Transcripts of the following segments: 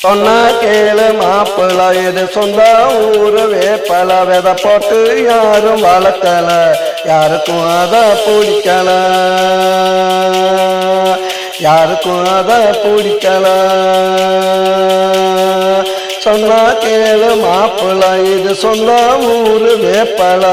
சொன்ன கேளு மாப்பிள்ள இது சொந்த ஊரு வேப்பல வித போட்டு யாரும் வளர்த்தல. யாருக்கும் அத பிடிக்கல. யாருக்கும் அத பிடிக்கல. சொன்ன கேளு மாப்பிள்ள இது சொந்த ஊரு வேப்பல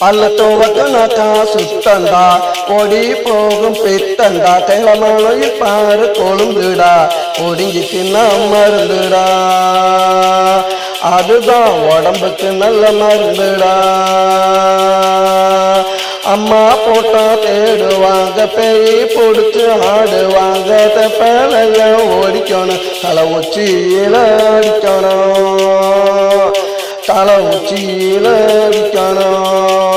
பள்ளத்தோவக்கனாக்கா சுத்தந்தா ஓடி போகும் பித்தந்தா கிளமலையில் பாரு கொழுந்துடா ஒடுங்கி தின்ன மருந்துடா. அதுதான் உடம்புக்கு நல்ல மருந்துடா. அம்மா போட்டா தேடுவாங்க பெய் பிடிச்சு ஆடுவாங்க தப்பலைய ஓடிக்கணும் தலை உச்சியில அடிக்கணும். தலை உச்சியில அடிக்கணும்.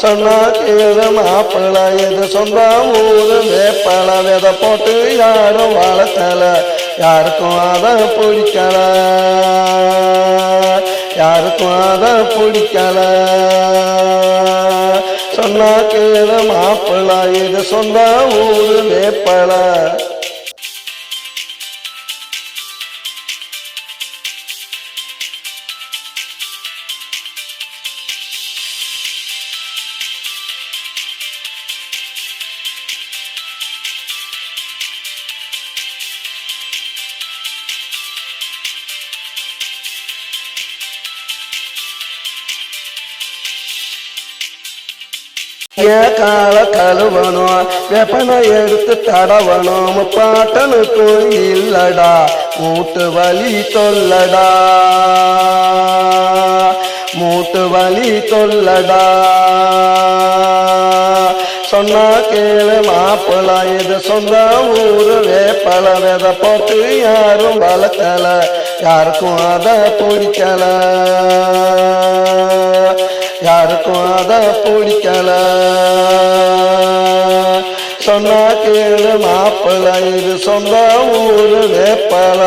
சொன்னா கேது மாப்பிள்ள இது சொந்த ஊரு வேப்பல விதை போட்டு யாரும் வளர்த்தல. யாருக்கும் அதை பிடிக்கல. யாருக்கும் அதை பிடிக்கல. சொன்னா கேது மாப்பிள்ள இது சொந்த ஊரு வேப்பல கால கழுவணும் வெப்பனை எடுத்து தடவணும் முப்பாட்டனுக்கும் இல்லடா மூட்டு வலி தொல்லடா. மூட்டு வலி தொல்லடா. சொன்னா கேளு மாப்பிள்ள இது சொந்த ஊரு வேப்பல விதை போட்டு யாரும் வளர்க்கல யாருக்கும் அதை பிடிக்கல யாருக்கும் அதை பிடிக்கல. சொன்னா கேளு மாப்பிள்ள இது சொந்த ஊரு வேப்பல.